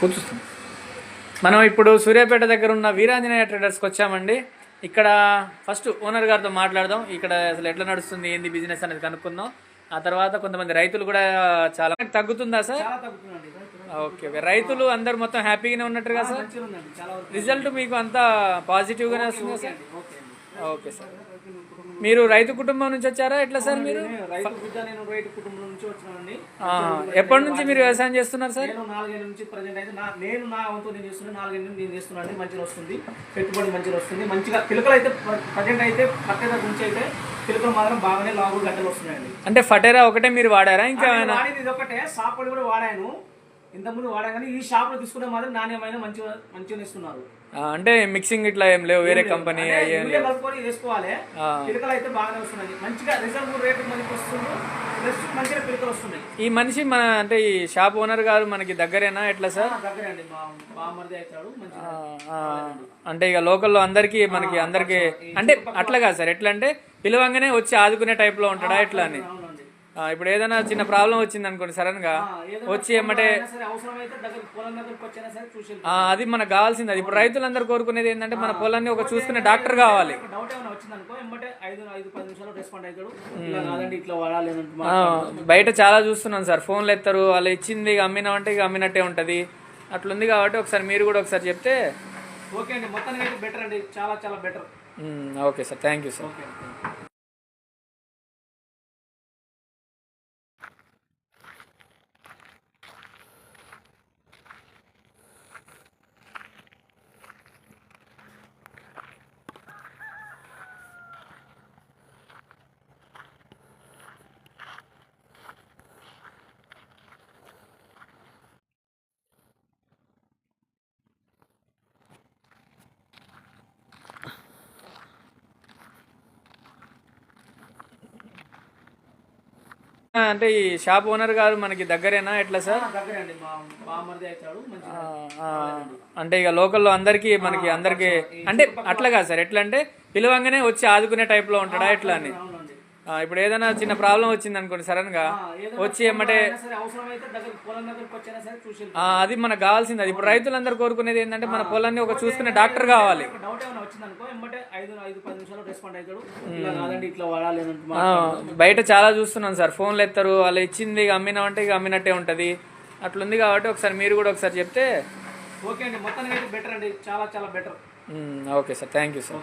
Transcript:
కూర్చుస్తాం మనం ఇప్పుడు సూర్యాపేట దగ్గర ఉన్న వీరాంజనేయ ట్రేడర్స్కి వచ్చామండి. ఇక్కడ ఫస్ట్ ఓనర్ గారితో మాట్లాడదాం. ఇక్కడ అసలు ఎట్లా నడుస్తుంది ఏంది బిజినెస్ అనేది కనుక్కుందాం. ఆ తర్వాత కొంతమంది రైతులు కూడా చాలా తగ్గుతుందా సార్? Okay okay. రైతులు అందరు మొత్తం హ్యాపీగానే ఉన్నట్టుగా సార్? రిజల్ట్ మీకు అంతా పాజిటివ్గానే వస్తుందా సార్? Okay sir. మీరు రైతు కుటుంబం నుంచి వచ్చారా? ఎట్లా సార్ మీరు? నేను రైతు బిడ్డ నేను రైతు కుటుంబం నుంచి వచ్చినానండి. ఆ, ఎప్పటి నుంచి మీరు వ్యవసాయం చేస్తున్నారు సార్? నేను నాలుగేళ్ళ నుంచి ప్రజెంట్ అయితే నా నేను నా వంతు నేను చేస్తున్నాను నాలుగేళ్ళ నుంచి నేను చేస్తున్నాను మంచిగా వస్తుంది. పెట్టుబడి మంచిగా వస్తుంది. మంచిగా పిలకలు అయితే ప్రజెంట్ అయితే పక్కన నుంచి అయితే పిలకలు మాత్రం బాగానే లాగు గంటలు వస్తున్నాయండి. అంటే ఫటేరా ఒకటే మీరు వాడారా ఇంకా ఇది ఒకటే షాప్ కూడా వాడాను. ఇంతకుముందు వాడాను కానీ ఈ షాప్లో తీసుకుంటే మాత్రం నాణ్యమైన మంచిగా మంచిగా ఇస్తున్నారు అంటే మిక్సింగ్ ఇట్లా ఏం లేవు వేరే కంపెనీ కలుపుకొని వేసుకోవాలి. పిలకలు అయితే బాగానే వస్తున్నాయి. మంచిగా రిజర్వ్ రేట్ మనకి వస్తుంది. ప్లస్ మంచిగా పిలకలు వస్తున్నాయి. ఈ మనిషి మన అంటే ఈ షాప్ ఓనర్ గారు మనకి దగ్గరేనా ఎట్లా సార్? దగ్గరే అండి. బామర్ది అవుతాడు అంటే ఇక లోకల్లో అందరికి మనకి అందరికి అంటే అట్లా కాదు సార్. ఎట్లా అంటే పిలవంగానే వచ్చి ఆదుకునే type లో ఉంటాడా ఎట్లా అని? ఇప్పుడు ఏదైనా చిన్న ప్రాబ్లం వచ్చింది అనుకోండి సడన్గా వచ్చి ఆ, అది మనకు కావాల్సింది అది. ఇప్పుడు రైతులందరూ కోరుకునేది ఏంటంటే మన పొలాన్ని ఒక చూసుకునే డాక్టర్ కావాలి. బయట చాలా చూస్తున్నాం సార్. ఫోన్లు ఎత్తారు వాళ్ళు ఇచ్చింది ఇక అమ్మినామంటే ఇక అమ్మినట్టే ఉంటుంది. అట్లుంది కాబట్టి ఒకసారి మీరు కూడా ఒకసారి చెప్తే ఓకే అండి మొత్తానికి అయితే బెటర్ అండి చాలా చాలా better okay sir. Thank you sir. అంటే ఈ షాప్ ఓనర్ గారు మనకి దగ్గరేనా? ఎట్లా సార్? అంటే ఇక లోకల్లో అందరికి మనకి అందరికి అంటే అట్లా కాదు సార్. ఎట్లా అంటే పిలవంగానే వచ్చి ఆదుకునే type లో ఉంటాడా ఎట్లా అని? ఇప్పుడు ఏదైనా చిన్న ప్రాబ్లం వచ్చింది అనుకోండి సడన్గా వచ్చి ఆ, అది మనకు కావాల్సింది అది. ఇప్పుడు రైతులందరూ కోరుకునేది ఏంటంటే మన పొలాన్ని ఒక చూసుకునే డాక్టర్ కావాలి. బయట చాలా చూస్తున్నాం సార్ ఫోన్లు ఎత్తారు వాళ్ళు ఇచ్చింది ఇక అమ్మినామంటే ఇక అమ్మినట్టే ఉంటుంది. అట్లుంది కాబట్టి ఒకసారి మీరు కూడా ఒకసారి చెప్తే ఓకే అండి మొత్తానికి అయితే బెటర్ అండి చాలా చాలా better okay sir thank you sir.